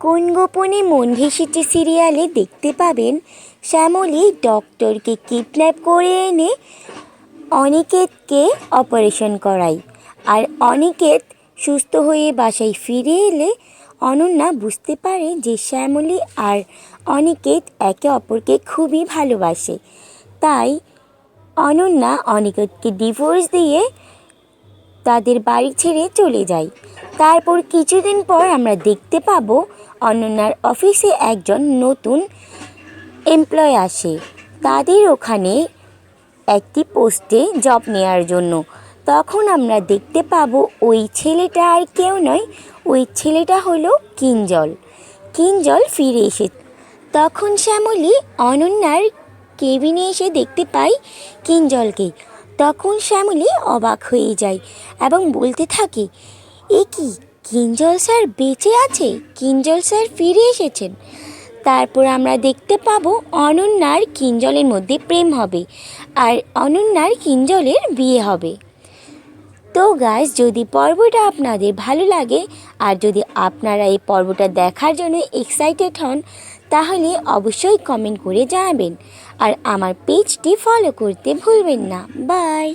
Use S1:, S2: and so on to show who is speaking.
S1: কোন গোপনে মন সিরিয়ালে দেখতে পাবেন? শ্যামলী ডক্টরকে কিডন্যাপ করে এনে অনিকেতকে অপারেশন করায়। আর অনিকেত সুস্থ হয়ে বাসায় ফিরে এলে অনন্যা বুঝতে পারে যে শ্যামলী আর অনিকেত একে অপরকে খুবই ভালোবাসে। তাই অনন্যা অনিকেতকে ডিভোর্স দিয়ে তাদের বাড়ি ছেড়ে চলে যায়। তারপর কিছুদিন পর আমরা দেখতে পাবো অনন্যার অফিসে একজন নতুন এমপ্লয় আসে। তাদের ওখানে একটি পোস্টে জব নেওয়ার জন্য। তখন আমরা দেখতে পাবো ওই ছেলেটা আর কেউ নয়, ওই ছেলেটা হলো কিঞ্জল। কিঞ্জল ফিরে এসে, তখন শ্যামলী অনন্যার কেবিনে এসে দেখতে পাই কিঞ্জলকে। তখন শ্যামলী অবাক হয়ে যায় এবং বলতে থাকে এ কি? কিঞ্জল স্যার বেঁচে আছে? কিঞ্জল স্যার ফিরে এসেছেন। তারপর আমরা দেখতে পাবো অনন্যার কিঞ্জলের মধ্যে প্রেম হবে আর অনন্যার কিঞ্জলের বিয়ে হবে। তো গাইস যদি পর্বটা আপনাদের ভালো লাগে আর যদি আপনারা এই পর্বটা দেখার জন্য এক্সাইটেড হন, তাহলে অবশ্যই কমেন্ট করে জানাবেন। আর আমার পেজটি ফলো করতে ভুলবেন না। বাই